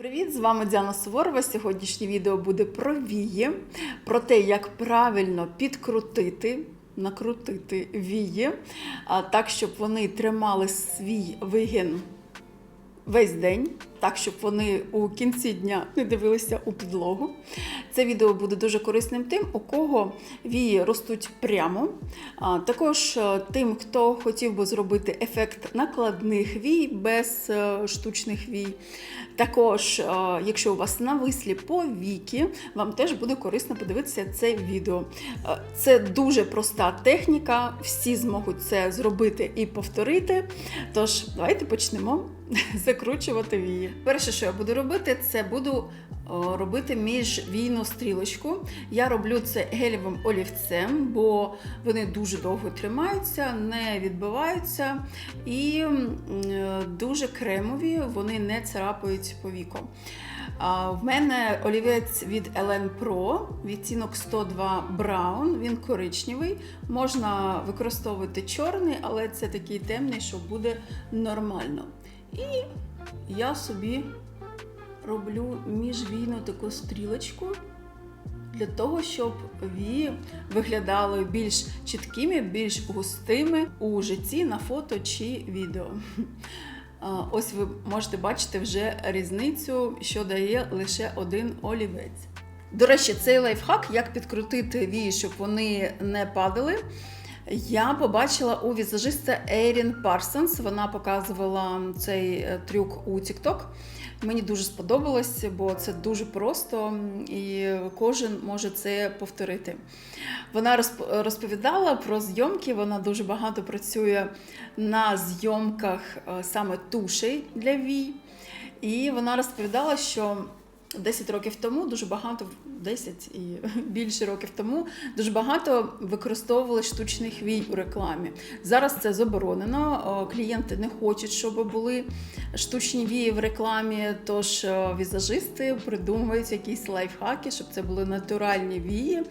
Привіт, з вами Діана Суворова. Сьогоднішнє відео буде про вії, про те, як правильно підкрутити, накрутити вії, так, щоб вони тримали свій вигін весь день, так, щоб вони у кінці дня не дивилися у підлогу. Це відео буде дуже корисним тим, у кого вії ростуть прямо. Також е, тим, хто хотів би зробити ефект накладних вій без е, штучних вій. Також, е, якщо у вас навислі повіки, вам теж буде корисно подивитися це відео. Це дуже проста техніка, всі зможуть це зробити і повторити. Тож, давайте почнемо закручувати вії. Перше, що я буду робити, це буду робити міжвійну стрілочку. Я роблю це гелєвим олівцем, бо вони дуже довго тримаються, не відбиваються і е, дуже кремові, вони не царапають по віку. В мене олівець від Elen Pro, відтінок 102 Brown, він коричневий. Можна використовувати чорний, але це такий темний, що буде нормально. І я собі роблю міжвійну таку стрілочку для того, щоб вії виглядали більш чіткими, більш густими у житті на фото чи відео. Ось ви можете бачити вже різницю, що дає лише один олівець. До речі, цей лайфхак, як підкрутити вії, щоб вони не падали. Я побачила у візажиста Ейрін Парсонс. Вона показувала цей е, трюк у TikTok. Мені дуже сподобалось, бо це дуже просто і кожен може це повторити. Вона розповідала про зйомки, вона дуже багато працює на зйомках е, саме тушей для вій. І вона розповідала, що 10 років тому дуже багато, 10 і більше років тому, дуже багато використовували штучних вій у рекламі. Зараз це заборонено. Клієнти не хочуть, щоб були штучні вії в рекламі. Тож візажисти придумують якісь лайфхаки, щоб це були натуральні вії,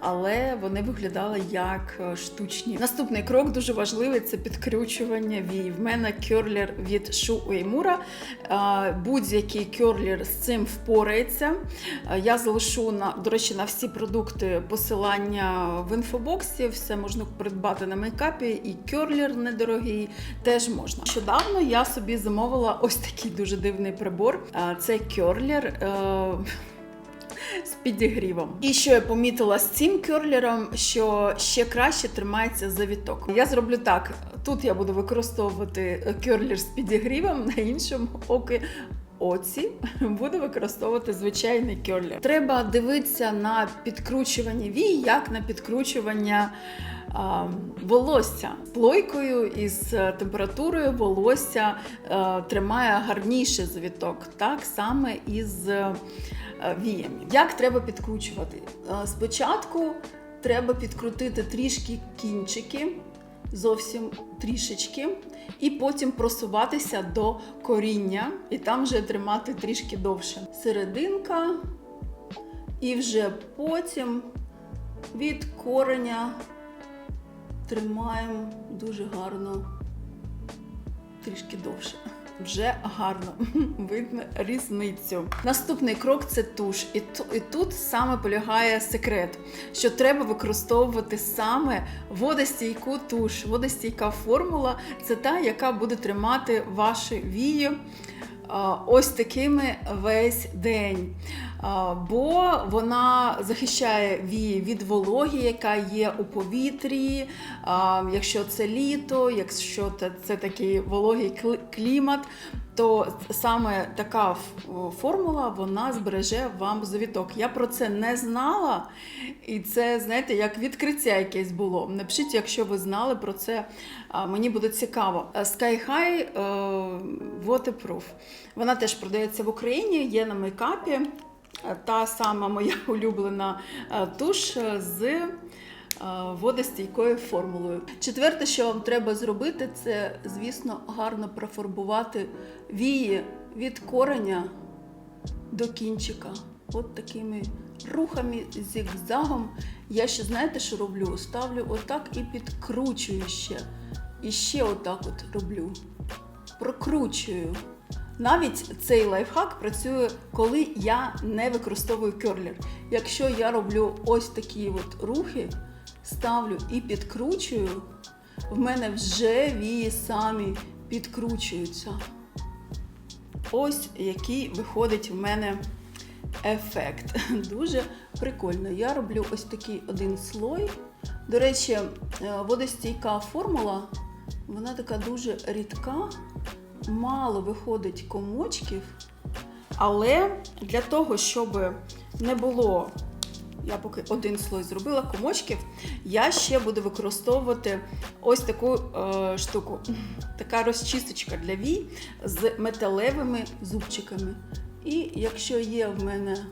але вони виглядали як штучні. Наступний крок дуже важливий це підкручування вій. В мене кюрлер від Шу Уеймура. Будь-який кюрлер з цим впорається. Я залишу на до речі на всі продукти посилання в інфобоксі. Все можна придбати на мейкапі, і кюрлер недорогий теж можна. Нещодавно я собі замовила ось такий дуже дивний прибор. Це кюрлер. е, з підігрівом. І що я помітила з цим кюрлером, що ще краще тримається завіток. Я зроблю так: тут я буду використовувати кюрлер з підігрівом, на іншому оки. Оці буду використовувати звичайний кюрлер. Треба дивитися на підкручування вій, як на підкручування волосся. Плойкою із е, температурою волосся е, тримає гарніше завіток, так саме із е, віями. Як треба підкручувати? Спочатку треба підкрутити трішки кінчики, зовсім трішечки, і потім просуватися до коріння, і там вже тримати трішки довше. Серединка, і вже потім від кореня тримаємо дуже гарно, трішки довше. Вже гарно видно різницю. Наступний крок це туш. І, і тут саме полягає секрет, що треба використовувати саме водостійку туш. Водостійка формула це та, яка буде тримати ваші вії ось такими весь день. Бо вона захищає вії від вологі, яка є у повітрі, якщо це літо, якщо це, такий вологий клімат, то саме така формула вона збереже вам завіток. Я про це не знала, і це, знаєте, як відкриття якесь було. Напишіть, якщо ви знали про це, мені буде цікаво. Sky High е, Waterproof. Вона теж продається в Україні, є на мейкапі. Е, Та сама моя улюблена е, туш е, з водостійкою формулою. Четверте, що вам треба зробити, це, звісно, гарно профарбувати вії від кореня до кінчика. От такими рухами, зігзагом. Я ще знаєте, що роблю? Ставлю отак і підкручую ще. І ще отак от роблю. Прокручую. Навіть цей лайфхак працює, коли я не використовую керлер. Якщо я роблю ось такі от рухи, ставлю і підкручую, в мене вже вії самі підкручуються. Ось який виходить в мене ефект. Дуже прикольно. Я роблю ось такий один слой. До речі, е, водостійка формула, вона така дуже рідка, мало виходить комочків. Але для того, щоб не було, я поки один слой зробила комочків, я ще буду використовувати ось таку е, штуку. Така розчисточка для вій з металевими зубчиками. І якщо є в мене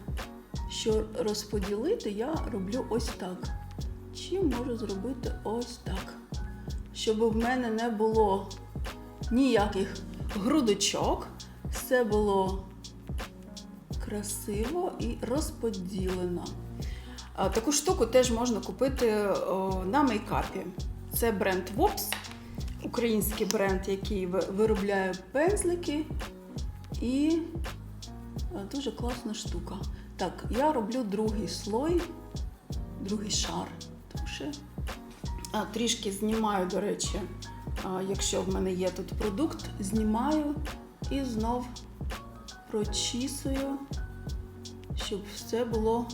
що розподілити, я роблю ось так. Чи можу зробити ось так. Щоб в мене не було ніяких грудочок, все було красиво і розподілено. Таку штуку теж можна купити на мейкапі. Це бренд Wops, український бренд, який виробляє пензлики. І е, дуже класна штука. Так, я роблю другий слой, другий шар туші. А, Трішки знімаю, до речі, якщо в мене є тут продукт, знімаю і знов прочісую, щоб все було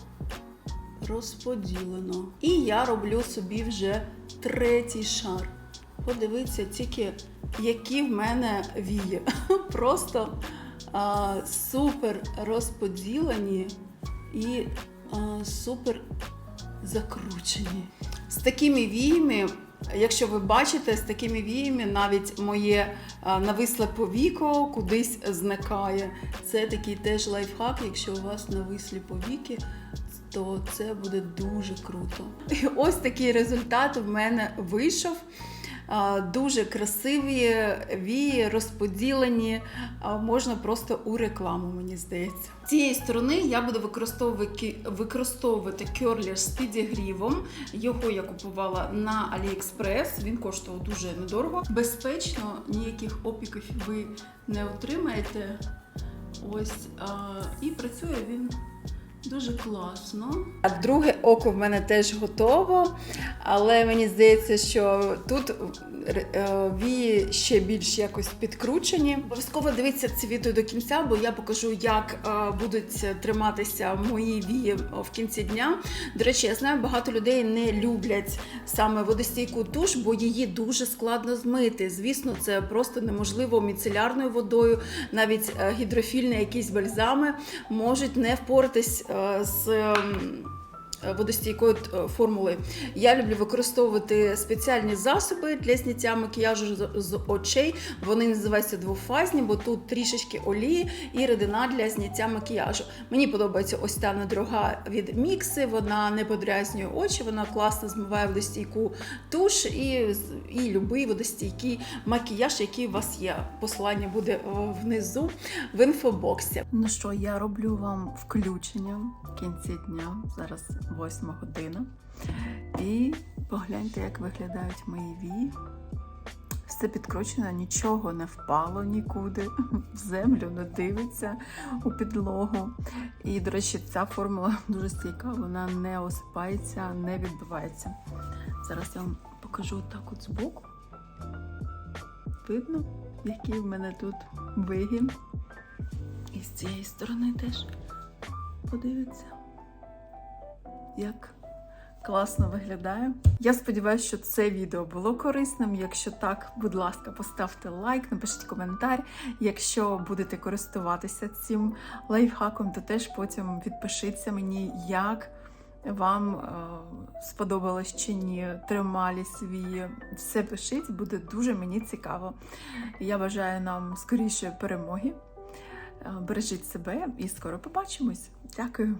розподілено. І я роблю собі вже третій шар. Подивіться тільки, які в мене вії. Просто а, супер розподілені і а, супер закручені. З такими віями, якщо ви бачите, з такими віями навіть моє нависле повіко кудись зникає. Це такий теж лайфхак, якщо у вас навислі повіки, то це буде дуже круто. І ось такий результат в мене вийшов. Дуже красиві вії, розподілені, можна просто у рекламу, мені здається. Цієї сторони я буду використовувати, використовувати керлер з підігрівом. Його я купувала на AliExpress, він коштував дуже недорого. Безпечно, ніяких опіків ви не отримаєте. Ось, а, і працює він Дуже класно. А друге око в мене теж готово, але мені здається, що тут е, вії ще більш якось підкручені. Обов'язково дивіться це відео до кінця, бо я покажу, як е, будуть триматися мої вії в кінці дня. До речі, я знаю, багато людей не люблять саме водостійку туш, бо її дуже складно змити. Звісно, це просто неможливо міцелярною водою, навіть е, гідрофільні якісь бальзами можуть не впоратись з. Ем, Водостійкої е, формули. Я люблю використовувати спеціальні засоби для зняття макіяжу з- очей. Вони називаються двофазні, бо тут трішечки олії і рідина для зняття макіяжу. Мені подобається ось та недорога від мікси. Вона не подрязнює очі, вона класно змиває водостійку туш і, і любий водостійкий макіяж, який у вас є. Посилання буде внизу в інфобоксі. Ну що, я роблю вам включення в кінці дня. Зараз 8 година. І погляньте, як виглядають мої вії. Все підкручено, нічого не впало нікуди, в землю не дивиться у підлогу. І, до речі, ця формула дуже стійка, вона не осипається, не відбивається. Зараз я вам покажу так от збоку. Видно, який в мене тут вигін. І з цієї сторони теж подивіться, як класно виглядає. Я сподіваюся, що це відео було корисним. Якщо так, будь ласка, поставте лайк, напишіть коментар. Якщо будете користуватися цим лайфхаком, то теж потім відпишіться мені, як вам е, сподобалось чи ні, трималі свої. Все пишіть, буде дуже мені цікаво. Я бажаю нам скорішої перемоги. Е, Бережіть себе і скоро побачимось. Дякую.